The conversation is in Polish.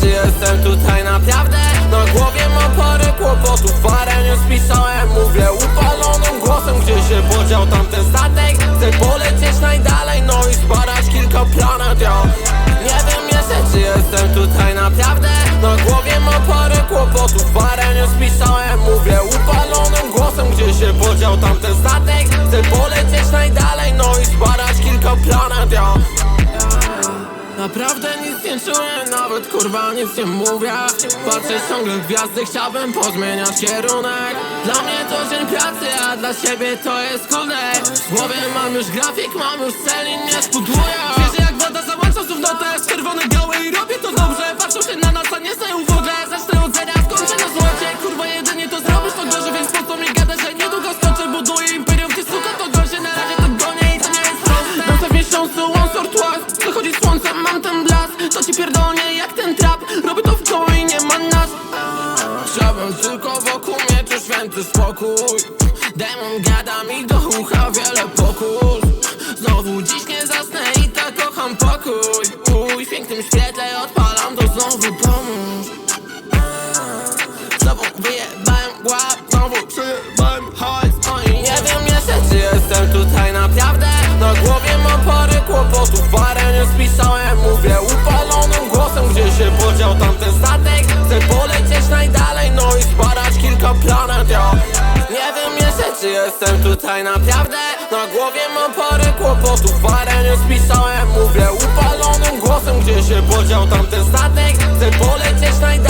czy jestem tutaj naprawdę. Na głowie mam parę kłopotów, parę nie spisałem Mówię upalonym głosem, gdzie się podział tamten statek. Chcę polecieć najdalej, no i zbadać kilka planet, yo Nie wiem jeszcze, czy jestem tutaj naprawdę. Na głowie mam parę kłopotów, parę nie spisałem Mówię upalonym głosem, gdzie się podział tamten statek Naprawdę nic nie czuję, nawet kurwa nic nie mówię. Patrzę ciągle w gwiazdy, chciałbym pozmieniać kierunek. Dla mnie to dzień pracy, a dla ciebie to jest kudek W głowie mam już grafik, mam już cel i nie spudłuję ci pierdolnie jak ten trap. Robię to w koło i nie ma nas Chciałbym tylko wokół mieć święty spokój. Demon gada mi do ucha wiele pokus. Znowu dziś nie zasnę i tak kocham pokój. Uj, w pięknym świetle odpalam to znowu pomóż. Znowu wyjebałem łap, znowu przyjebałem hajs. Oj, nie wiem jeszcze czy jestem tutaj naprawdę. Na głowie mam parę kłopotów, parę nie spisałem Mówię podział tamten statek. Chcę polecieć najdalej, no i zbadać kilka planet, yo Nie wiem jeszcze czy jestem tutaj naprawdę. Na głowie mam parę kłopotów, parę nie spisałem. Mówię upalonym głosem, gdzie się podział tamten statek. Chcę polecieć najdalej,